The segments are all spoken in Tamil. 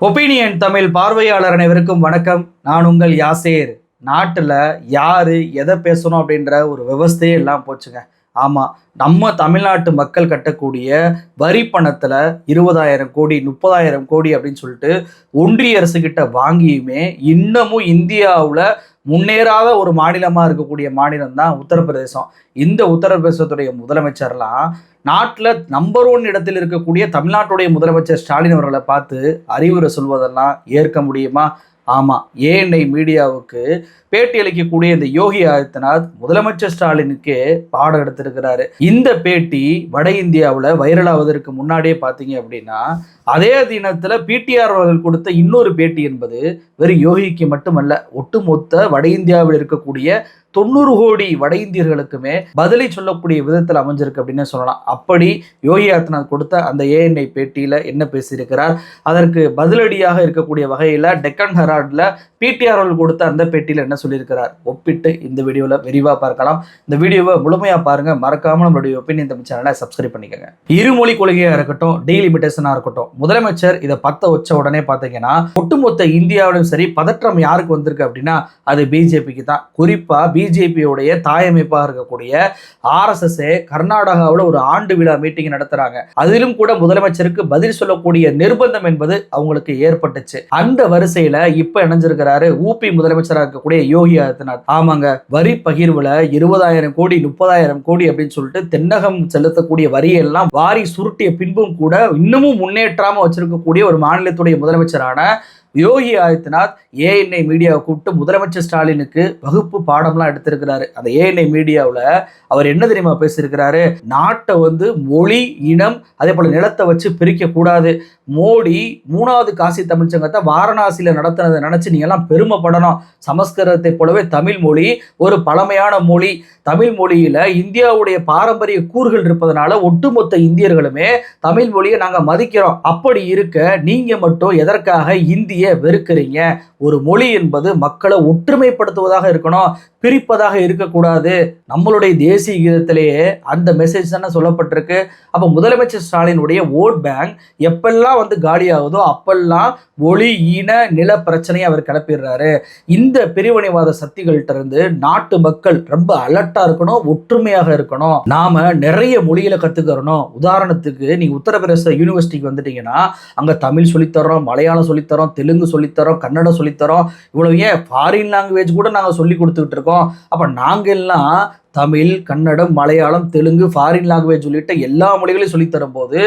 ஒப்பீனியன் தமிழ் பார்வையாளர் அனைவருக்கும் வணக்கம். நான் உங்கள் யாசேர். நாட்டில் யார் எதை பேசணும் அப்படின்ற ஒரு விவஸ்தையே எல்லாம் போச்சுங்க. ஆமாம் நம்ம தமிழ்நாட்டு மக்கள் கட்டக்கூடிய வரி பணத்தில் இருபதாயிரம் கோடி முப்பதாயிரம் கோடி அப்படின்னு சொல்லிட்டு ஒன்றிய அரசுக்கிட்ட வாங்கியுமே இன்னமும் இந்தியாவில் முன்னேறாத ஒரு மாநிலமாக இருக்கக்கூடிய மாநிலம் தான் உத்தரப்பிரதேசம். இந்த உத்தரப்பிரதேசத்துடைய முதலமைச்சர்லாம் நாட்டில் நம்பர் ஒன் இடத்தில் இருக்கக்கூடிய தமிழ்நாட்டுடைய முதலமைச்சர் ஸ்டாலின் அவர்களை பார்த்து அறிவுரை சொல்வதெல்லாம் ஏற்க முடியுமா? ஆமாம் ஏஎன்ஐ மீடியாவுக்கு பேட்டி அளிக்கக்கூடிய இந்த யோகி ஆதித்யநாத் முதலமைச்சர் ஸ்டாலினுக்கே பாடம் எடுத்திருக்கிறாரு. இந்த பேட்டி வட இந்தியாவில் வைரலாவதற்கு முன்னாடியே பார்த்தீங்க அப்படின்னா அதே தினத்தில் பிடிஆர் அவர்கள் கொடுத்த இன்னொரு பேட்டி என்பது வெறும் யோகிக்கு மட்டுமல்ல ஒட்டுமொத்த வட இந்தியாவில் இருக்கக்கூடிய தொண்ணூறு கோடி வட இந்தியர்களுக்குமே பதிலை சொல்லக்கூடிய விதத்தில் அமைஞ்சிருக்கு அப்படின்னு சொல்லலாம். அப்படி யோகி ஆதித்யநாத் கொடுத்த அந்த ஏஎன்ஐ பேட்டியில் என்ன பேசியிருக்கிறார்? அதற்கு பதிலடியாக இருக்கக்கூடிய வகையில் டெக்கன் ஹெரால்டில் பிடிஆர் அவர்கள் கொடுத்த அந்த பேட்டியில் என்ன சொல்லியிருக்கிறார்? ஒப்பிட்டு இந்த வீடியோவில் விரிவாக பார்க்கலாம். இந்த வீடியோவை முழுமையாக பாருங்கள் மறக்காமல் நம்மளுடைய ஒப்பீனியன் தமிழ் சேனலை சப்ஸ்கிரைப் பண்ணிக்கோங்க. இருமொழி கொள்கையாக இருக்கட்டும் டீலிமிட்டேஷனாக இருக்கட்டும் முதலமைச்சர் இதை பத்த வச்ச உடனே பார்த்தீங்கன்னா ஒட்டுமொத்த இந்தியாவிலும் சரி பதற்றம் யாருக்கு வந்திருக்கு அப்படின்னா அது பிஜேபிக்கு தான். குறிப்பாக பிஜேபியோடைய தாயமைப்பாக இருக்கக்கூடிய ஆர்எஸ்எஸ்ஏ கர்நாடகாவில் ஒரு ஆண்டு விழா மீட்டிங் நடத்துறாங்க. அதிலும் கூட முதலமைச்சருக்கு பதில் சொல்லக்கூடிய நிர்பந்தம் என்பது அவங்களுக்கு ஏற்பட்டுச்சு. அந்த வரிசையில இப்ப இணைஞ்சிருக்கிறாரு ஊபி முதலமைச்சராக இருக்கக்கூடிய யோகி ஆதித்யநாத். ஆமாங்க வரி பகிர்வுல இருபதாயிரம் கோடி முப்பதாயிரம் கோடி அப்படின்னு சொல்லிட்டு தென்னகம் செலுத்தக்கூடிய வரியெல்லாம் வாரி சுருட்டிய பின்பும் கூட இன்னமும் முன்னேற்றாம வச்சிருக்கக்கூடிய ஒரு மாநிலத்துடைய முதலமைச்சரான யோகி ஆதித்யநாத் ஏஎன்ஐ மீடியாவை கூப்பிட்டு முதலமைச்சர் ஸ்டாலினுக்கு வகுப்பு பாடம்லாம் எடுத்திருக்கிறாரு. அந்த ஏஎன்ஐ மீடியாவில் அவர் என்ன தெரியுமா பேசியிருக்கிறாரு? நாட்டை வந்து மொழி இனம் அதே போல் நிலத்தை வச்சு பிரிக்கக்கூடாது. மோடி மூணாவது காசி தமிழ்ச்சங்கத்தை வாரணாசியில் நடத்தினதை நினச்சி நீங்கள்லாம் பெருமைப்படணும். சமஸ்கிருதத்தை போலவே தமிழ் மொழி ஒரு பழமையான மொழி. தமிழ் மொழியில் இந்தியாவுடைய பாரம்பரிய கூறுகள் இருப்பதனால ஒட்டுமொத்த இந்தியர்களுமே தமிழ் மொழியை நாங்கள் மதிக்கிறோம். அப்படி இருக்க நீங்கள் மட்டும் எதற்காக இந்திய வெறுக்கிறீங்க. ஒரு மொழி என்பது மக்களை ஒற்றுமைப்படுத்துவதாக இருக்கணும் பிரிப்பதாக இருக்கக்கூடாது. நம்மளுடைய தேசிய கீதத்திலேயே அந்த மெசேஜ் தானே சொல்லப்பட்டிருக்கு. அப்போ முதலமைச்சர் ஸ்டாலினுடைய ஓட் பேங்க் எப்பெல்லாம் வந்து காலியாகுதோ அப்பெல்லாம் மொழி ஈன நில பிரச்சனையை அவர் கிளப்பிடுறாரு. இந்த பிரிவினைவாத சக்திகள்கிட்ட இருந்து நாட்டு மக்கள் ரொம்ப அலர்ட்டாக இருக்கணும் ஒற்றுமையாக இருக்கணும். நாம நிறைய மொழிகளை கத்துக்கிறணும். உதாரணத்துக்கு நீங்கள் உத்தரப்பிரதேச யூனிவர்சிட்டிக்கு வந்துட்டீங்கன்னா அங்கே தமிழ் சொல்லித்தரோம் மலையாளம் சொல்லித்தரோம் தெலுங்கு சொல்லித்தரோம் கன்னடம் சொல்லித்தரோம். இவ்வளவு ஏன் ஃபாரின் லாங்குவேஜ் கூட நாங்கள் சொல்லி கொடுத்துக்கிட்டு இருக்கோம். அப்போ நாங்க எல்லாம் தமிழ் கன்னடம் மலையாளம் தெலுங்கு ஃபாரின் லாங்குவேஜ் உள்ளிட்ட எல்லா மொழிகளையும் சொல்லித்தரும் போது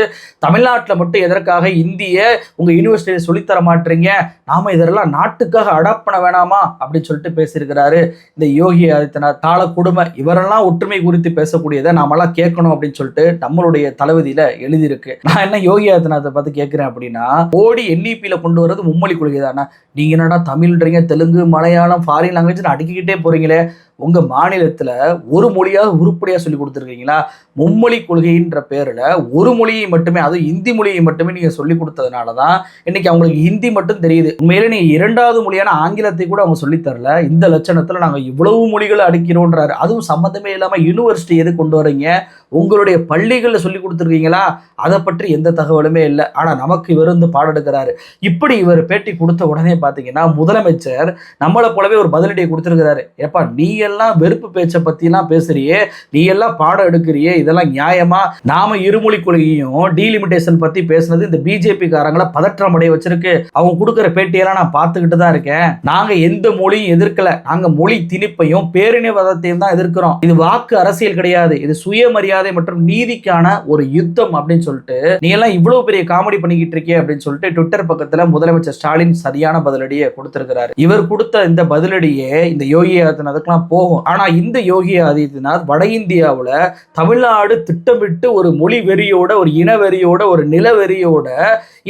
தமிழ்நாட்டில் மட்டும் எதற்காக இந்திய உங்கள் யூனிவர்சிட்டியில் சொல்லித்தர மாட்டீங்க? நாம் இதெல்லாம் நாட்டுக்காக அடாப்ட் பண்ண வேணாமா? அப்படின்னு சொல்லிட்டு பேசியிருக்கிறாரு. இந்த யோகி ஆதித்யநாத் தாள குடும்ப இவரெல்லாம் ஒற்றுமை குறித்து பேசக்கூடியதை நாமெல்லாம் கேட்கணும் அப்படின்னு சொல்லிட்டு நம்மளுடைய தளபதியில் எழுதியிருக்கு. நான் என்ன யோகி ஆதித்யநாத்தை பார்த்து கேட்குறேன் அப்படின்னா ஓடி என்இபியில் கொண்டு வர்றது மும்மொழி கொள்கை தானே நீங்கள் என்னடா தமிழ்ன்றீங்க தெலுங்கு மலையாளம் ஃபாரின் லாங்குவேஜ் அடுக்கிக்கிட்டே போகிறீங்களே உங்கள் மாநிலத்தில் ஒரு மொழியாக உருப்படியாக சொல்லி கொடுத்துருக்கீங்களா? மும்மொழி கொள்கைன்ற பேரில் ஒரு மொழியை மட்டுமே அதுவும் ஹிந்தி மொழியை மட்டுமே நீங்கள் சொல்லி கொடுத்ததுனால தான் இன்னைக்கு அவங்களுக்கு ஹிந்தி மட்டும் தெரியுது. உண்மையிலே நீங்கள் இரண்டாவது மொழியான ஆங்கிலத்தை கூட அவங்க சொல்லித் தரல. இந்த லட்சணத்தில் நாங்கள் இவ்வளவு மொழிகளை அடிக்கிறோன்றாரு. அதுவும் சம்மந்தமே இல்லாமல் யூனிவர்சிட்டி எது கொண்டு வரீங்க? உங்களுடைய பள்ளிகளில் சொல்லி கொடுத்துருக்கீங்களா? அதை பற்றி எந்த தகவலுமே இல்லை. ஆனால் நமக்கு இவர் வந்து பாடெடுக்கிறாரு. இப்படி இவர் பேட்டி கொடுத்த உடனே பார்த்தீங்கன்னா முதலமைச்சர் நம்மளை போலவே ஒரு பதிலடியை கொடுத்துருக்கிறாரு. ஏப்பா நீ எல்லாம் வெறுப்பு பேச்சை பற்றிலாம் பேசுறியே நீ எல்லாம் பாடம் எடுக்கிறியே இதெல்லாம் நியாயமா? நாம இருமொழி கொள்கையும் டீலிமிட்டேஷன் பற்றி பேசுனது இந்த பிஜேபி காரங்களை பதற்றம் அடைய வச்சிருக்கு. அவங்க கொடுக்குற பேட்டியெல்லாம் நான் பார்த்துக்கிட்டு தான் இருக்கேன். நாங்கள் எந்த மொழியும் எதிர்க்கல. நாங்கள் மொழி திணிப்பையும் பேரினவாதத்தையும் தான் எதிர்க்கிறோம். இது வாக்கு அரசியல் கிடையாது. இது சுயமரியாதை மற்றும் நீதிக்கான ஒரு யுத்தம் அப்படின்னு சொல்லிட்டு நீ எல்லாம் இவ்வளவு பெரிய காமெடி பண்ணிக்கிட்டு இருக்கே அப்படின்னு சொல்லிட்டு ட்விட்டர் பக்கத்துல முதலமைச்சர் ஸ்டாலின் சரியான பதிலடியை கொடுத்திருக்கிறாரு. இவர் கொடுத்த இந்த பதிலடியே இந்த யோகி ஆதித்யநாத்துக்குலாம் போகும். ஆனால் இந்த யோகி ஆதித்யநாத் வட இந்தியாவில் தமிழ்நாடு திட்டமிட்டு ஒரு மொழி வெறியோட ஒரு இன வெறியோட ஒரு நில வெறியோட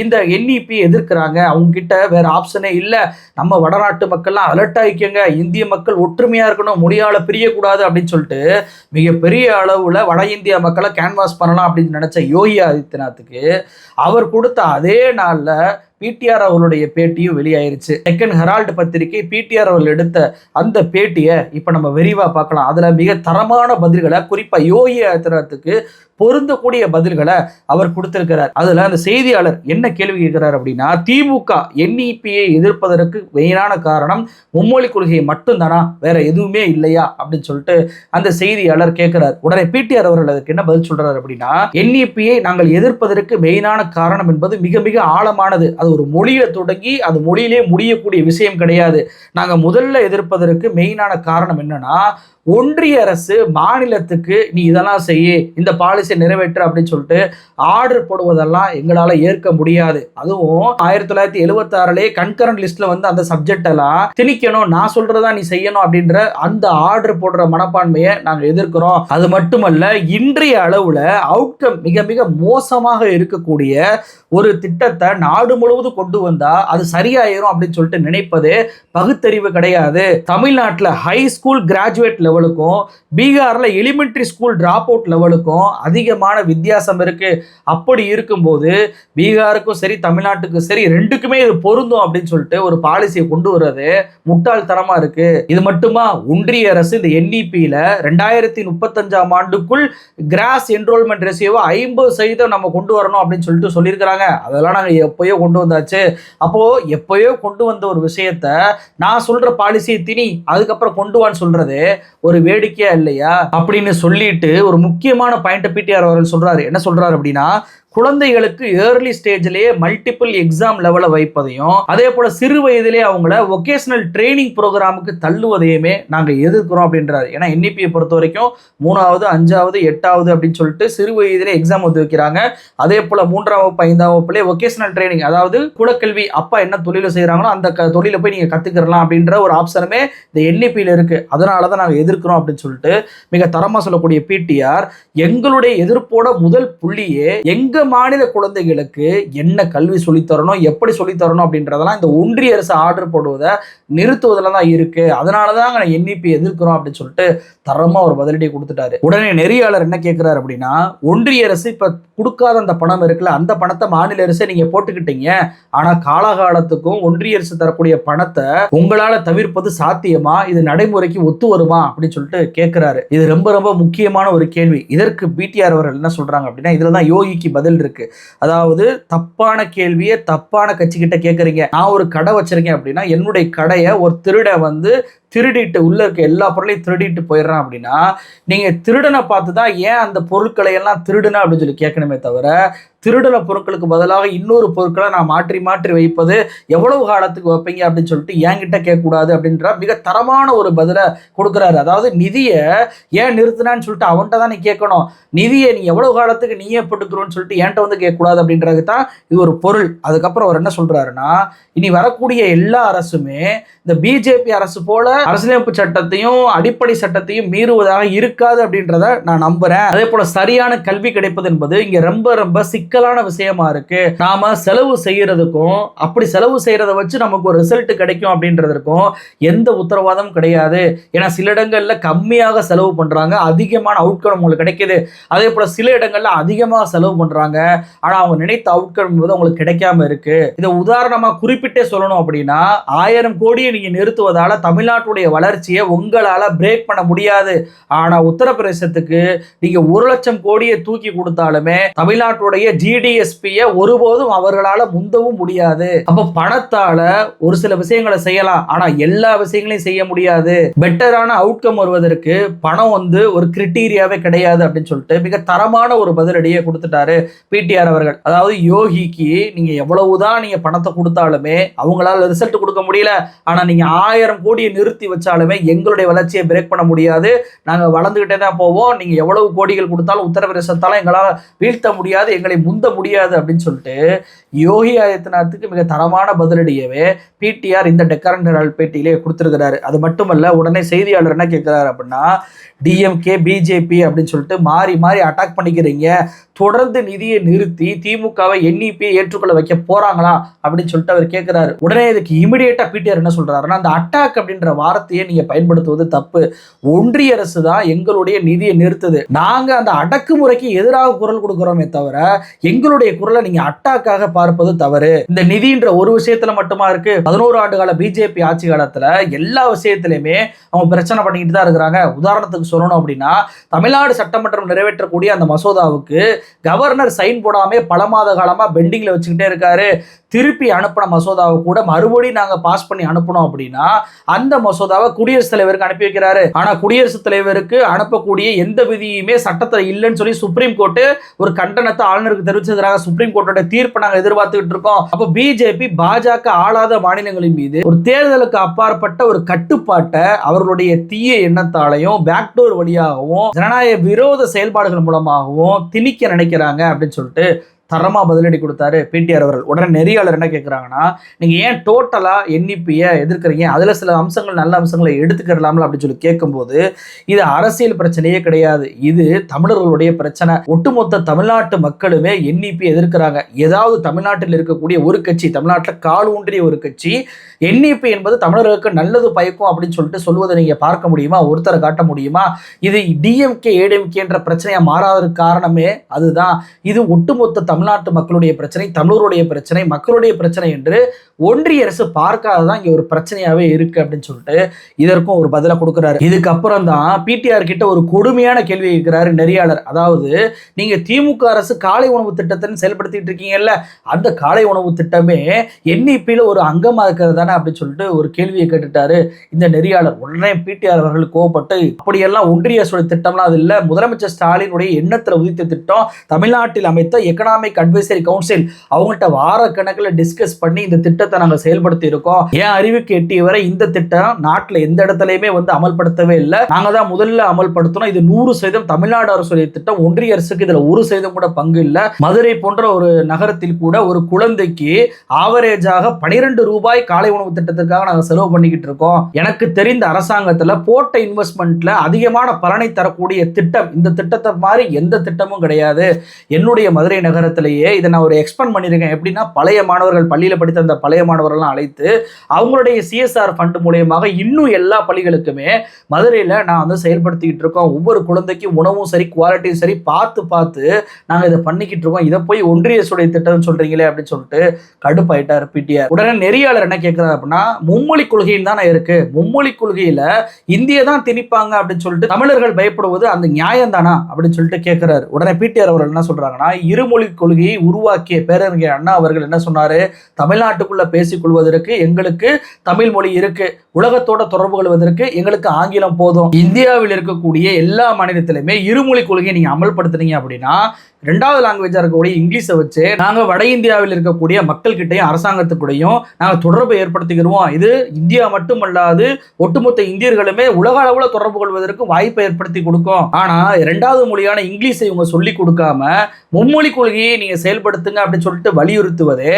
இந்த என்இபி எதிர்க்கிறாங்க. அவங்க கிட்ட வேற ஆப்ஷனே இல்லை. நம்ம வடநாட்டு மக்கள்லாம் அலர்ட் ஆகிக்கங்க இந்திய மக்கள் ஒற்றுமையாக இருக்கணும். மொழியால் பிரியக்கூடாது அப்படின்னு சொல்லிட்டு மிகப்பெரிய அளவில் வட இந்திய மக்களை கேன்வாஸ் பண்ணலாம் அப்படின்னு நினச்ச யோகி ஆதித்யநாத்துக்கு அவர் கொடுத்த அதே நாளில் பிடிஆர் அவர்களுடைய பேட்டியும் வெளியாயிருச்சு. செகண்ட் ஹெரால்டு பத்திரிகை பிடிஆர் அவர்கள் எடுத்த அந்த பேட்டியை இப்போ நம்ம விரிவாக பார்க்கலாம். அதில் மிக தரமான பதில்களை குறிப்பாக யோகி ஆதித்யநாத்துக்கு பொருந்தக்கூடிய பதில்களை அவர் கொடுத்திருக்கிறார். அதுல அந்த செய்தியாளர் என்ன கேள்வி கேட்கிறார் அப்படின்னா திமுக என்இபியை எதிர்ப்பதற்கு மெயினான காரணம் மும்மொழி கொள்கை மட்டும்தானா? வேற எதுவுமே இல்லையா? அப்படின்னு சொல்லிட்டு அந்த செய்தியாளர் கேட்கிறார். உடனே பிடிஆர் அவர்கள் அதுக்கு என்ன பதில் சொல்றாரு அப்படின்னா என்இபியை நாங்கள் எதிர்ப்பதற்கு மெயினான காரணம் என்பது மிக மிக ஆழமானது. அது ஒரு மொழியில தொடங்கி அது மொழியிலே முடியக்கூடிய விஷயம் கிடையாது. நாங்க முதல்ல எதிர்ப்பதற்கு மெயினான காரணம் என்னன்னா ஒன்றிய அரசு மாநிலத்துக்கு நீ இதெல்லாம் செய்ய இந்த பாலிசி பாலிசியை நிறைவேற்று அப்படின்னு சொல்லிட்டு ஆர்டர் போடுவதெல்லாம் எங்களால் ஏற்க முடியாது. அதுவும் ஆயிரத்தி தொள்ளாயிரத்தி எழுபத்தாறுலேயே கன்கரண்ட் லிஸ்ட்ல வந்து அந்த சப்ஜெக்ட் எல்லாம் திணிக்கணும் நான் சொல்றதா நீ செய்யணும் அப்படின்ற அந்த ஆர்டர் போடுற மனப்பான்மையை நாங்கள் எதிர்க்கிறோம். அது மட்டுமல்ல இன்றைய அளவுல அவுட்கம் மிக மிக மோசமாக இருக்கக்கூடிய ஒரு திட்டத்தை நாடு முழுவதும் கொண்டு வந்தா அது சரியாயிரும் அப்படின்னு சொல்லிட்டு நினைப்பது பகுத்தறிவு கிடையாது. தமிழ்நாட்டில் ஹை ஸ்கூல் கிராஜுவேட் லெவலுக்கும் பீகாரில் எலிமெண்ட்ரி ஸ்கூல் டிராப் அவுட் லெவலுக்கும் அதிகமான வித்தியாசம் இருக்கு. அப்படி இருக்கும்போது பீகாருக்கும் சரி தமிழ்நாட்டுக்கும் சரி ரெண்டுக்குமே இது பொருந்தும் அப்படின்னு சொல்லிட்டு ஒரு பாலிசியை கொண்டு வர்றது முட்டாள்தனமா இருக்கு. இது மட்டுமா? ஒன்றிய அரசு இந்த என்இபியில ரெண்டாயிரத்தி முப்பத்தஞ்சாம் ஆண்டுக்குள் கிராஸ் என்ரோல்மெண்ட் ரேசியோவை ஐம்பது சதவீதம் நம்ம கொண்டு வரணும் அப்படின்னு சொல்லிட்டு சொல்லியிருக்கிறாங்க. அதெல்லாம் நாங்கள் எப்பயோ கொண்டு வந்தாச்சு. அப்போ எப்பயோ கொண்டு வந்த ஒரு விஷயத்த நான் சொல்ற பாலிசியை திணி அதுக்கப்புறம் கொண்டு வான்னு சொல்றது ஒரு வேடிக்கையா இல்லையா? அப்படின்னு சொல்லிட்டு ஒரு முக்கியமான பாயிண்ட் பிடிஆர் அவர்கள் சொல்றாரு. என்ன சொல்றாரு அப்படின்னா குழந்தைகளுக்கு ஏர்லி ஸ்டேஜ்லேயே மல்டிபிள் எக்ஸாம் லெவலை வைப்பதையும் அதே போல சிறு வயதிலே அவங்கள ஒகேஷனல் ட்ரைனிங் ப்ரோக்ராமுக்கு தள்ளுவதையுமே நாங்கள் எதிர்க்கிறோம் அப்படின்றாரு. ஏன்னா என்இபியை பொறுத்த வரைக்கும் மூணாவது அஞ்சாவது எட்டாவது அப்படின்னு சொல்லிட்டு சிறு வயதிலே எக்ஸாம் வந்து வைக்கிறாங்க. அதே போல மூன்றாம் வகுப்பு ஐந்தாம் வகுப்புலேயே ஒகேஷனல் ட்ரைனிங் அதாவது குலக்கல்வி அப்பா என்ன தொழிலை செய்கிறாங்களோ அந்த க தொழிலை போய் நீங்கள் கற்றுக்கிறலாம் அப்படின்ற ஒரு ஆப்ஷனுமே இந்த என்இபியில் இருக்குது அதனால தான் நாங்கள் எதிர்க்கிறோம் அப்படின்னு சொல்லிட்டு மிக தரமாக சொல்லக்கூடிய பிடிஆர் எங்களுடைய எதிர்ப்போட முதல் புள்ளியே எங்க மாநில குழந்தைகளுக்கு என்ன கல்வி சொல்லித்தரணும் எப்படி சொல்லித்தரணும் அப்படின்றதெல்லாம் இந்த ஒன்றிய அரசு ஆர்டர் போடுவதை நிறுத்துவதில் தான் இருக்கு. அதனால தான் நாங்கள் என்இபி எதிர்க்கிறோம் அப்படின்னு சொல்லிட்டு தரமாக ஒரு பதிலடி கொடுத்துட்டாரு. உடனே நெறியாளர் என்ன கேட்குறாரு அப்படின்னா ஒன்றிய அரசு இப்போ கொடுக்காத அந்த பணம் இருக்குல்ல அந்த பணத்தை மாநில அரசே நீங்கள் போட்டுக்கிட்டீங்க. ஆனால் காலகாலத்துக்கும் ஒன்றிய அரசு தரக்கூடிய பணத்தை உங்களால் தவிர்ப்பது சாத்தியமா? இது நடைமுறைக்கு ஒத்து வருமா? அப்படின்னு சொல்லிட்டு கேட்குறாரு இது ரொம்ப ரொம்ப முக்கியமான ஒரு கேள்வி. இதற்கு பிடிஆர் அவர்கள் என்ன சொல்கிறாங்க அப்படின்னா இதுல தான் யோகிக்கு பதில் இருக்கு. அதாவது தப்பான கேள்வியை தப்பான கட்சி கிட்ட கேட்குறீங்க. நான் ஒரு கடை வச்சிருக்கேன் அப்படின்னா என்னுடைய கடையை ஒரு திருட வந்து திருடிட்டு உள்ள இருக்க எல்லா பொருளையும் திருடிட்டு போயிடுறான் அப்படின்னா நீங்க திருடனை பார்த்து தான் ஏன் அந்த பொருட்களை எல்லாம் திருடுனா அப்படின்னு சொல்லி கேட்கணுமே தவிர திருடன பொருட்களுக்கு பதிலாக இன்னொரு பொருட்களை நான் மாற்றி மாற்றி வைப்பது எவ்வளவு காலத்துக்கு வைப்பீங்க அப்படின்னு சொல்லிட்டு என்கிட்ட கேட்கக்கூடாது அப்படின்ற மிக தரமான ஒரு பதிலை கொடுக்குறாரு. அதாவது நிதியை ஏன் நிறுத்தினான்னு சொல்லிட்டு அவன்கிட்ட தான் நீ கேட்கணும். நிதியை நீ எவ்வளவு காலத்துக்கு நீயே போட்டுக்கிறோன்னு சொல்லிட்டு என்கிட்ட வந்து கேட்கக்கூடாது அப்படின்றது தான் இது ஒரு பொருள். அதுக்கப்புறம் அவர் என்ன சொல்கிறாருன்னா இனி வரக்கூடிய எல்லா அரசுமே இந்த பிஜேபி அரசு போல அரசியலமைப்பு சட்டத்தையும் அடிப்படை சட்டத்தையும் மீறுவதாக இருக்காது அப்படின்றத நான் நம்புறேன். அதே போல சரியான கல்வி கிடைப்பது என்பது இங்க ரொம்ப ரொம்ப சிக்கலான விஷயமா இருக்கு. நாம செலவு செய்யறதுக்கும் அப்படி செலவு செய்யறத வச்சு நமக்கு ஒரு ரிசல்ட் கிடைக்கும் அப்படின்றதுக்கும் எந்த உத்தரவாதம் கிடையாது. ஏன்னா சில இடங்கள்ல கம்மியாக செலவு பண்றாங்க அதிகமான அவுட்கம் உங்களுக்கு கிடைக்குது. அதே போல சில இடங்கள்ல அதிகமாக செலவு பண்றாங்க ஆனா அவங்க நினைத்த அவுட்கம் என்பது அவங்களுக்கு கிடைக்காம இருக்கு. இதை உதாரணமா குறிப்பிட்டே சொல்லணும் அப்படின்னா ஆயிரம் கோடியை நீங்க நிறுத்துவதால நாட்டுடைய வளர்ச்சியை உங்களால பிரேக் பண்ண முடியாது. ஆனால் உத்தரப்பிரதேசத்துக்கு நீங்க ஒரு லட்சம் கோடியை தூக்கி கொடுத்தாலுமே தமிழ்நாட்டுடைய ஜிடிஎஸ்பியை ஒருபோதும் அவர்களால முந்தவும் முடியாது. அப்போ பணத்தால ஒரு சில விஷயங்களை செய்யலாம். ஆனா எல்லா விஷயங்களையும் செய்ய முடியாது. பெட்டரான அவுட்கம் வருவதற்கு பணம் வந்து ஒரு கிரிட்டீரியாவே கிடையாது அப்படின்னு சொல்லிட்டு மிக தரமான ஒரு பதிலடியை கொடுத்துட்டாரு பிடிஆர் அவர்கள். அதாவது யோகிக்கு நீங்க எவ்வளவுதான் நீங்க பணத்தை கொடுத்தாலுமே அவங்களால ரிசல்ட் கொடுக்க முடியல. ஆனா நீங்க ஆயிரம் கோடியை நிறுத்தி வச்சாலுமே எங்களுடைய வளர்ச்சியை பிரேக் பண்ண முடியாது. நாங்கள் வளர்ந்துக்கிட்டே தான் போவோம். நீங்கள் எவ்வளவு கோடிகள் கொடுத்தாலும் உத்தரப்பிரதேசத்தாலும் எங்களால் வீழ்த்த முடியாது எங்களை முந்த முடியாது அப்படின்னு சொல்லிட்டு யோகி ஆதித்யநாத்துக்கு மிக தரமான பதிலடியவே பிடிஆர் இந்த டெக்கரண்டரால் ஹெரால்ட் பேட்டியிலே கொடுத்துருக்கிறாரு. அது மட்டுமல்ல உடனே செய்தியாளர் என்ன கேட்குறாரு அப்படின்னா டிஎம்கே பிஜேபி அப்படின்னு சொல்லிட்டு மாறி மாறி அட்டாக் பண்ணிக்கிறீங்க. தொடர்ந்து நிதியை நிறுத்தி திமுகவை என்இபியை ஏற்றுக்கொள்ள வைக்க போறாங்களா அப்படின்னு சொல்லிட்டு அவர் கேட்கிறாரு உடனே இதுக்கு இமிடியேட்டா பிடிஆர் என்ன சொல்றாருன்னா அந்த அட்டாக் அப்படின்ற வார்த்தையை நீங்க பயன்படுத்துவது தப்பு. ஒன்றிய அரசு தான் எங்களுடைய நிதியை நிறுத்துது. நாங்க அந்த அடக்குமுறைக்கு எதிராக குரல் கொடுக்குறோமே தவிர எங்களுடைய குரலை நீங்க அட்டாக்காக பார்ப்பது தவறு. இந்த நிதின்ற ஒரு விஷயத்துல மட்டுமா இருக்கு? பதினோரு ஆண்டு கால பிஜேபி ஆட்சி காலத்துல எல்லா விஷயத்திலுமே அவங்க பிரச்சனை பண்ணிக்கிட்டு தான் இருக்கிறாங்க. உதாரணத்துக்கு சொல்லணும் அப்படின்னா தமிழ்நாடு சட்டமன்றம் நிறைவேற்றக்கூடிய அந்த மசோதாவுக்கு கவர்னர் சைன் போடாமே பல மாத காலமாக பெண்டிங்கில் வச்சுக்கிட்டே இருக்காரு. திருப்பி அனுப்பின மசோதாவை கூட மறுபடியும் நாங்கள் பாஸ் பண்ணி அனுப்பணும் அப்படின்னா அந்த மசோதாவை குடியரசுத் தலைவருக்கு அனுப்பி வைக்கிறாரு. ஆனால் குடியரசுத் தலைவருக்கு அனுப்பக்கூடிய எந்த விதியுமே சட்டத்தில் இல்லைன்னு சொல்லி சுப்ரீம் கோர்ட்டு ஒரு கண்டனத்தை ஆளுநருக்கு தெரிவிச்சிருக்கிறாங்க சுப்ரீம் கோர்ட்டோட தீர்ப்பை நாங்கள் எதிர்பார்த்துக்கிட்டு இருக்கோம். அப்போ பிஜேபி பாஜக ஆளாத மாநிலங்களின் மீது ஒரு தேர்தலுக்கு அப்பாற்பட்ட ஒரு கட்டுப்பாட்டை அவர்களுடைய தீய எண்ணத்தாலையும் பேக்டோர் வழியாகவும் ஜனநாயக விரோத செயல்பாடுகள் மூலமாகவும் திணிக்க நினைக்கிறாங்க அப்படின்னு சொல்லிட்டு தரமாக பதிலடி கொடுத்தாரு பிடிஆர் அவர்கள். உடனே நெறியாளர் என்ன கேட்குறாங்கன்னா நீங்கள் ஏன் டோட்டலாக என்இபியை எதிர்க்கிறீங்க? அதில் சில அம்சங்கள் நல்ல அம்சங்களை எடுத்துக்கிறலாம்ல அப்படின்னு சொல்லி கேட்கும்போது இது அரசியல் பிரச்சனையே கிடையாது. இது தமிழர்களுடைய பிரச்சனை. ஒட்டுமொத்த தமிழ்நாட்டு மக்களுமே என்இபி எதிர்க்கிறாங்க. ஏதாவது தமிழ்நாட்டில் இருக்கக்கூடிய ஒரு கட்சி தமிழ்நாட்டில் கால் ஊன்றிய ஒரு கட்சி என்இபி என்பது தமிழர்களுக்கு நல்லது பயக்கும் அப்படின்னு சொல்லிட்டு சொல்வதை நீங்கள் பார்க்க முடியுமா? ஒருத்தரை காட்ட முடியுமா? இது டிஎம்கே ஏடிஎம்கே என்ற பிரச்சனையாக மாறாததுக்கு காரணமே அதுதான். இது ஒட்டுமொத்த தமிழ்நாட்டு மக்களுடைய பிரச்சனை தமிழருடைய பிரச்சனை மக்களுடைய பிரச்சனை என்று ஒன்றிய அரசு பார்க்காததான் இங்க ஒரு பிரச்சனையாவே இருக்கு அப்படின்னு சொல்லிட்டு இதற்கும் ஒரு பதிலை கொடுக்குறாரு. இதுக்கப்புறம் தான் பிடிஆர் கிட்ட ஒரு கொடுமையான கேள்வி கேட்கிறாரு நெறியாளர். அதாவது நீங்க திமுக அரசு காலை உணவு திட்டத்தை செயல்படுத்திட்டு இருக்கீங்கல்ல அந்த காலை உணவு திட்டமே என்இபியில் ஒரு அங்கமா இருக்கிறது தானே அப்படின்னு சொல்லிட்டு ஒரு கேள்வியை கேட்டுட்டாரு இந்த நெறியாளர். உடனே பிடிஆர் அவர்கள் கோவப்பட்டு அப்படியெல்லாம் ஒன்றிய அரசுடைய திட்டம்லாம் அது இல்லை. முதலமைச்சர் ஸ்டாலினுடைய எண்ணத்தில் உதித்த திட்டம் தமிழ்நாட்டில் அமைத்த எக்கனாமிக் அட்வைசரி கவுன்சில் அவங்கள்ட்ட வார கணக்கில் டிஸ்கஸ் பண்ணி இந்த திட்டத்தை நாங்கள் செயல்படுத்தி இருக்கோம் என் அறிவுக்கு எட்டிய வரை இந்த திட்டம் நாட்டில் எந்த இடத்துலையுமே வந்து அமல்படுத்தவே இல்லை. நாங்கள் தான் முதல்ல அமல்படுத்தணும். இது நூறு சதவீதம் தமிழ்நாடு அரசுடைய திட்டம். ஒன்றிய அரசுக்கு இதுல ஒரு சதவீதம் கூட பங்கு இல்லை. மதுரை போன்ற ஒரு நகரத்தில் கூட ஒரு குழந்தைக்கு ஆவரேஜாக பனிரெண்டு ரூபாய் காலை உணவு திட்டத்திற்காக நாங்கள் செலவு பண்ணிக்கிட்டு இருக்கோம். எனக்கு தெரிந்த அரசாங்கத்தில் போட்ட இன்வெஸ்ட்மெண்ட்ல அதிகமான பலனை தரக்கூடிய திட்டம். இந்த திட்டத்தை மாதிரி எந்த திட்டமும் கிடையாது. என்னுடைய மதுரை நகரத்திலேயே இதை நான் ஒரு எக்ஸ்பெண்ட் பண்ணியிருக்கேன். எப்படின்னா பழைய மாணவர்கள் பள்ளியில் படித்த அந்த பழைய மாணவர்கள்லாம் அழைத்து அவங்களுடைய சிஎஸ்ஆர் ஃபண்ட் மூலியமாக இன்னும் எல்லா பள்ளிகளுக்குமே மதுரையில் நான் வந்து செயல்படுத்திக்கிட்டு இருக்கோம். ஒவ்வொரு குழந்தைக்கும் உணவும் சரி குவாலிட்டியும் சரி பார்த்து பார்த்து நாங்கள் இதை பண்ணிக்கிட்டு இருக்கோம். இதை போய் ஒன்றிய சுடைய திட்டம்னு சொல்கிறீங்களே அப்படின்னு சொல்லிட்டு கடுப்பாயிட்டார் பிடிஆர் உடனே நெறியாளர் என்ன கேட்குறாரு அப்படின்னா மும்மொழி கொள்கையில் தானே இருக்கு. மும்மொழி கொள்கையில் இந்திய தான் திணிப்பாங்க அப்படின்னு சொல்லிட்டு தமிழர்கள் பயப்படுவது அந்த நியாயம் தானா அப்படின்னு சொல்லிட்டு கேட்கிறாரு உடனே பிடிஆர் அவர்கள் என்ன சொல்றாங்கன்னா இருமொழி கொள்கையை உருவாக்கிய பேரறிஞர் அண்ணா அவர்கள் என்ன சொன்னாரு? தமிழ்நாட்டுக்குள்ள பேசிக்கொள்வதற்கு எங்களுக்கு தமிழ் மொழி இருக்கு உலகத்தோட தொடர்பு கொள்வதற்கு எங்களுக்கு ஆங்கிலம் போதும். இந்தியாவில் இருக்கக்கூடிய எல்லா மாநிலத்திலுமே இருமொழி கொள்கையை நீங்க அமல்படுத்துனீங்க அப்படின்னா ரெண்டாவது லாங்குவேஜாக இருக்கக்கூடிய இங்கிலீஷை வச்சு நாங்கள் வட இந்தியாவில் இருக்கக்கூடிய மக்கள்கிட்டையும் அரசாங்கத்துக்கூடையும் நாங்கள் தொடர்பு ஏற்படுத்திக்கிறோம் இது இந்தியா மட்டுமல்லாது ஒட்டுமொத்த இந்தியர்களுமே உலக அளவில் தொடர்பு கொள்வதற்கு வாய்ப்பை ஏற்படுத்தி கொடுக்கும். ஆனால் ரெண்டாவது மொழியான இங்கிலீஷை இவங்க சொல்லி கொடுக்காம மும்மொழி கொள்கையை நீங்கள் செயல்படுத்துங்க அப்படின்னு சொல்லிட்டு வலியுறுத்துவது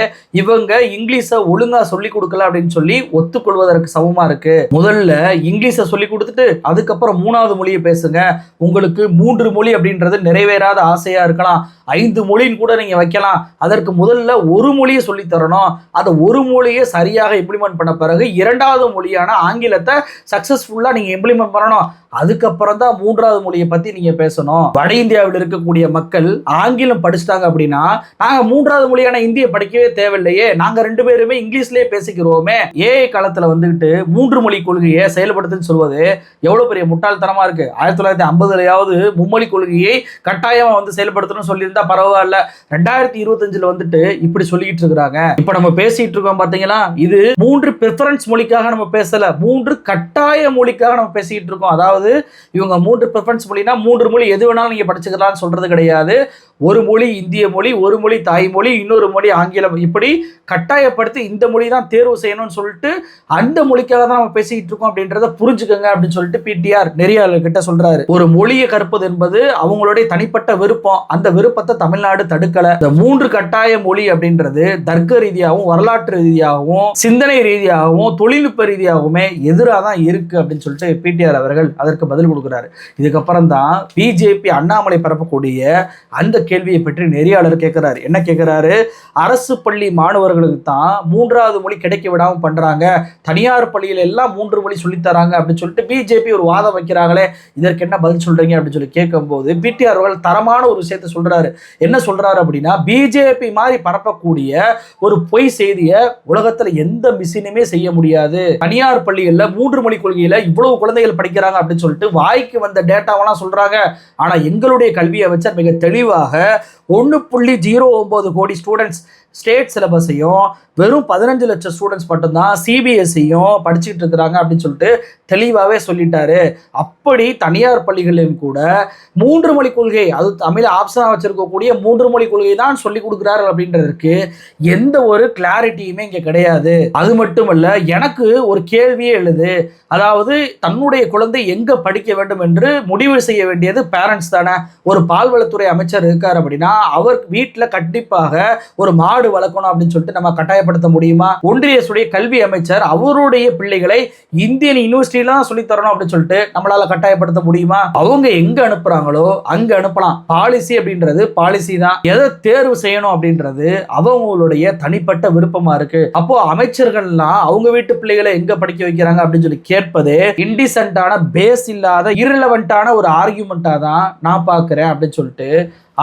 இவங்க இங்கிலீஷை ஒழுங்கா சொல்லி கொடுக்கல அப்படின்னு சொல்லி ஒத்துக்கொள்வதற்கு சமமா இருக்கு? முதல்ல இங்கிலீஷை சொல்லி கொடுத்துட்டு அதுக்கப்புறம் மூணாவது மொழியை பேசுங்க. உங்களுக்கு மூன்று மொழி அப்படின்றது நிறைவேறாத ஆசையா இருக்கலாம். ஐந்து மொழின்னு கூட நீங்க வைக்கலாம். அதற்கு முதல்ல ஒரு மொழியை சொல்லி தரணும். அந்த ஒரு மொழியை சரியாக இம்ப்ளிமெண்ட் பண்ண பிறகு இரண்டாவது மொழியான ஆங்கிலத்தை சக்சஸ்ஃபுல்லா நீங்க இம்ப்ளிமெண்ட் பண்ணணும். அதுக்கப்புறம் தான் மூன்றாவது மொழியை பத்தி நீங்க பேசணும். வட இந்தியாவில் இருக்கக்கூடிய மக்கள் ஆங்கிலம் படிச்சிட்டாங்க அப்படின்னா நாங்க மூன்றாவது மொழியான இந்திய படிக்கவே தேவையில்லையே. நாங்க ரெண்டு பேருமே இங்கிலீஷ்லயே பேசிக்கிறோமே. ஏஐ காலத்துல வந்துகிட்டு மூன்று மொழி கொள்கையை செயல்படுத்துன்னு சொல்வது எவ்வளவு பெரிய முட்டாள்தனமா இருக்கு. ஆயிரத்தி தொள்ளாயிரத்தி ஐம்பதுலையாவது மும்மொழி கொள்கையை கட்டாயமா வந்து செயல்படுத்தணும்னு சொல்லியிருந்தா பரவாயில்ல. ரெண்டாயிரத்தி இருபத்தஞ்சுல வந்துட்டு இப்படி சொல்லிட்டு இருக்கிறாங்க. இப்ப நம்ம பேசிட்டு இருக்கோம் பாத்தீங்களா? இது மூன்று ப்ரிஃபரன்ஸ் மொழிக்காக நம்ம பேசல. மூன்று கட்டாய மொழிக்காக நம்ம பேசிக்கிட்டு இருக்கோம். அதாவது இவங்க மூன்று ப்ரிஃபரன்ஸ் மொழினா மூன்று மொழி எது வேணாலும் நீங்க படிச்சுக்கலாம்னு சொல்றது கிடையாது. ஒரு மொழி இந்திய மொழி ஒரு மொழி தாய்மொழி இன்னொரு மொழி ஆங்கிலம் இப்படி கட்டாயப்படுத்தி இந்த மொழி தான் தேர்வு செய்யணும்னு சொல்லிட்டு அந்த மொழிக்காக தான் நம்ம பேசிக்கிட்டு இருக்கோம் அப்படின்றத புரிஞ்சுக்கங்க அப்படின்னு சொல்லிட்டு பிடிஆர் நெறியாளர் கிட்ட சொல்றாரு. ஒரு மொழியை கற்பது என்பது அவங்களுடைய தனிப்பட்ட விருப்பம். அந்த விருப்பத்தை தமிழ்நாடு தடுக்கல. இந்த மூன்று கட்டாய மொழி அப்படின்றது தர்க்க ரீதியாகவும் வரலாற்று ரீதியாகவும் சிந்தனை ரீதியாகவும் தொழில்நுட்ப ரீதியாகவுமே எதிராக தான் இருக்கு அப்படின்னு சொல்லிட்டு பிடிஆர் அவர்கள் அதற்கு பதில் கொடுக்குறாரு. இதுக்கப்புறம் தான் பிஜேபி அண்ணாமலை பரப்பக்கூடிய அந்த கேள்வியை பற்றி நெறியாளர் கேட்குறாரு என்ன கேட்குறாரு அரசு பள்ளி மாணவர்களுக்கு தான் மூன்றாவது மொழி கிடைக்க விடாமல் பண்ணுறாங்க தனியார் பள்ளியில் எல்லாம் மூன்று மொழி சொல்லித் தராங்க அப்படின்னு சொல்லிட்டு பிஜேபி ஒரு வாதம் வைக்கிறாங்களே இதற்கு என்ன பதில் சொல்கிறீங்க அப்படின்னு சொல்லி கேட்கும்போது பிடிஆர் அவர்கள் தரமான ஒரு விஷயத்தை சொல்கிறாரு என்ன சொல்கிறாரு அப்படின்னா பிஜேபி மாதிரி பரப்பக்கூடிய ஒரு பொய் செய்தியை உலகத்தில் எந்த மிஷினுமே செய்ய முடியாது. தனியார் பள்ளிகளில் மூன்று மொழி கொள்கையில் இவ்வளவு குழந்தைகள் படிக்கிறாங்க அப்படின்னு சொல்லிட்டு வாய்க்கு வந்த டேட்டாவெல்லாம் சொல்கிறாங்க ஆனால் எங்களுடைய கல்வி அமைச்சர் மிக தெளிவாக ஒன்று புள்ளி ஜீரோ ஒன்பது கோடி ஸ்டூடெண்ட்ஸ் ஸ்டேட் சிலபஸையும் வெறும் பதினஞ்சு லட்சம் ஸ்டூடெண்ட்ஸ் மட்டும்தான் சிபிஎஸ்சியும் படிச்சுட்டு இருக்கிறாங்க அப்படின்னு சொல்லிட்டு தெளிவாகவே சொல்லிட்டாரு. அப்படி தனியார் பள்ளிகளிலும் கூட மூன்று மொழி கொள்கை அது தமிழ் ஆப்ஷனாக வச்சிருக்கக்கூடிய மூன்று மொழி கொள்கை தான் சொல்லி கொடுக்குறாரு அப்படின்றதுக்கு எந்த ஒரு கிளாரிட்டியுமே இங்கே கிடையாது. அது மட்டுமல்ல எனக்கு ஒரு கேள்வியே எழுது. அதாவது தன்னுடைய குழந்தை எங்கே படிக்க வேண்டும் என்று முடிவு செய்ய வேண்டியது பேரண்ட்ஸ் தானே. ஒரு பால்வளத்துறை அமைச்சர் இருக்கார் அப்படின்னா அவர் வீட்டில் கண்டிப்பாக ஒரு மாடு வளர்க்கணும் அப்படின்னு சொல்லிட்டு நம்ம கட்டாயப்படுத்த முடியுமா? ஒன்றிய சுடைய கல்வி அமைச்சர் அவருடைய பிள்ளைகளை இந்தியன் யூனிவர்சிட்டியில சொல்லி தரணும் அப்படின்னு சொல்லிட்டு நம்மளால கட்டாயப்படுத்த முடியுமா? அவங்க எங்க அனுப்புறாங்களோ அங்க அனுப்பலாம். பாலிசி அப்படின்றது பாலிசி தான். எதை தேர்வு செய்யணும் அப்படின்றது அவங்களுடைய தனிப்பட்ட விருப்பமா இருக்கு. அப்போ அமைச்சர்கள்லாம் அவங்க வீட்டு பிள்ளைகளை எங்க படிக்க வைக்கிறாங்க அப்படின்னு சொல்லி கேட்பது இன்டிசென்டான பேஸ் இல்லாத இரலவெண்டான ஒரு ஆர்கியூமெண்டா தான் நான் பாக்குறேன் அப்படின்னு சொல்லிட்டு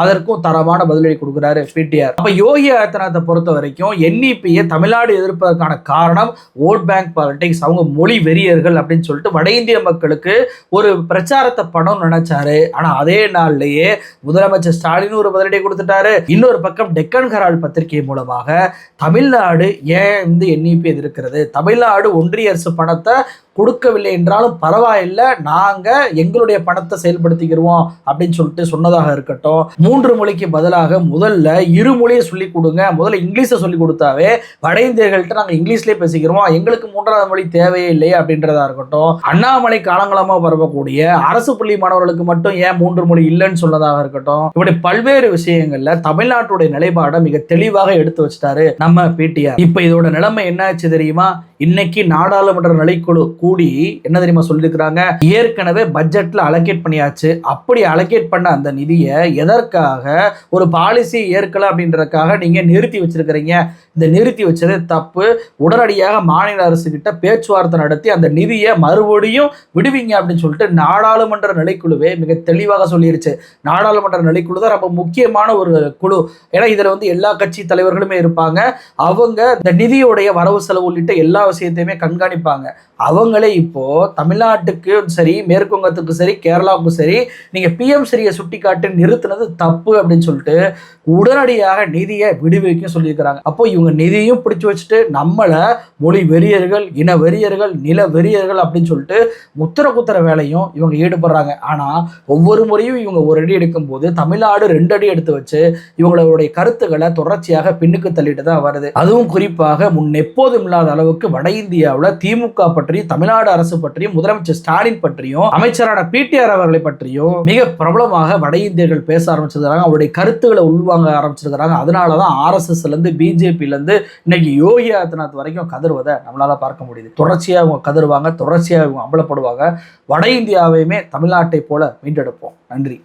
அதற்கும் தரமான பதிலடி கொடுக்குறாரு பிடிஆர் அப்ப யோகி ஆதித்யநாத்தை பொறுத்த வரைக்கும் என்இபியை தமிழ்நாடு எதிர்ப்பதற்கான காரணம் ஓட் பேங்க் பாலிடிக்ஸ் அவங்க மொழி வெறியர்கள் அப்படின்னு சொல்லிட்டு வட இந்திய மக்களுக்கு ஒரு பிரச்சாரத்தை பணம் நினைச்சாரு. ஆனா அதே நாள்லயே முதலமைச்சர் ஸ்டாலின் ஒரு பதிலடி கொடுத்துட்டாரு. இன்னொரு பக்கம் டெக்கன் கரால் பத்திரிகை மூலமாக தமிழ்நாடு ஏன் வந்து என்இபி எதிர்க்கிறது? தமிழ்நாடு ஒன்றிய அரசு பணத்தை கொடுக்கவில்லை என்றாலும் பரவாயில்லை. நாங்கள் எங்களுடைய பணத்தை செயல்படுத்திக்கிறோம் அப்படின்னு சொல்லிட்டு சொன்னதாக இருக்கட்டும். மூன்று மொழிக்கு பதிலாக முதல்ல இரு மொழியை சொல்லிக் கொடுங்க. முதல்ல இங்கிலீஷை சொல்லி கொடுத்தாவே வட இந்தியர்கள்ட்ட நாங்க இங்கிலீஷ்லயே பேசிக்கிறோம். எங்களுக்கு மூன்றாவது மொழி தேவையே இல்லையே அப்படின்றதா இருக்கட்டும். அண்ணாமலை காலங்காலமாக பரவக்கூடிய அரசு பள்ளி மாணவர்களுக்கு மட்டும் ஏன் மூன்று மொழி இல்லைன்னு சொன்னதாக இருக்கட்டும். இப்படி பல்வேறு விஷயங்கள்ல தமிழ்நாட்டுடைய நிலைப்பாடை மிக தெளிவாக எடுத்து வச்சிட்டாரு நம்ம பிடிஆர் இப்ப இதோட நிலைமை என்ன ஆச்சு தெரியுமா? இன்னைக்கு நாடாளுமன்ற நிலைக்குழு கூடி என்ன தெரியுமா சொல்லியிருக்கிறாங்க? ஏற்கனவே பட்ஜெட்ல அலோகேட் பண்ணியாச்சு. அப்படி அலோகேட் பண்ண அந்த நிதியை எதற்கு எதற்காக ஒரு பாலிசி ஏற்கலாம் அப்படின்றதுக்காக நீங்க நிறுத்தி வச்சிருக்கிறீங்க. இந்த நிறுத்தி வச்சது தப்பு. உடனடியாக மாநில அரசு கிட்ட பேச்சுவார்த்தை நடத்தி அந்த நிதியை மறுபடியும் விடுவீங்க அப்படின்னு சொல்லிட்டு நாடாளுமன்ற நிலைக்குழுவே மிக தெளிவாக சொல்லிருச்சு. நாடாளுமன்ற நிலைக்குழு தான் ரொம்ப முக்கியமான ஒரு குழு. ஏன்னா இதுல வந்து எல்லா கட்சி தலைவர்களுமே இருப்பாங்க. அவங்க இந்த நிதியுடைய வரவு செலவு உள்ளிட்ட எல்லா விஷயத்தையுமே கண்காணிப்பாங்க. அவங்களே இப்போ தமிழ்நாட்டுக்கும் சரி மேற்குவங்கத்துக்கும் சரி கேரளாவுக்கும் சரி நீங்க பிஎம் சரியை சுட்டி காட்டு நிறுத்தினது தப்பு அப்படின்னு சொல்லிட்டு உடனடியாக நிதியை விடுவிக்கும் சொல்லியிருக்கிறாங்க. அப்போ இவங்க நிதியும் பிடிச்சி வச்சுட்டு நம்மளை மொழி வெறியர்கள் இன வெறியர்கள் நில வெறியர்கள் அப்படின்னு சொல்லிட்டு முத்திர குத்துற வேலையும் இவங்க ஈடுபடுறாங்க. ஆனால் ஒவ்வொரு முறையும் இவங்க ஒரு அடி எடுக்கும்போது தமிழ்நாடு ரெண்டு அடி எடுத்து வச்சு இவங்களுடைய கருத்துக்களை தொடர்ச்சியாக பின்னுக்கு தள்ளிட்டு தான் வருது. அதுவும் குறிப்பாக முன் எப்போதும் இல்லாத அளவுக்கு வட இந்தியாவில் திமுக பற்றியும் தமிழ்நாடு அரசு பற்றியும் முதலமைச்சர் ஸ்டாலின் பற்றியும் அமைச்சரான பிடிஆர் அவர்களை பற்றியும் மிக பிரபலமாக வட இந்தியர்கள் பேச ஆரம்பிச்சிருக்கிறாங்க அவருடைய கருத்துக்களை வாங்க ஆரம்பிச்சிருக்கிறாங்க. அதனால தான் ஆர்எஸ்எஸ்ல இருந்து இருந்து இன்னைக்கு யோகி ஆதித்யநாத் வரைக்கும் கதறுவதை நம்மளால பார்க்க முடியுது. தொடர்ச்சியாக அவங்க கதறுவாங்க தொடர்ச்சியாக இவங்க அம்பலப்படுவாங்க. வட இந்தியாவையுமே தமிழ்நாட்டை போல மீண்டெடுப்போம் நன்றி.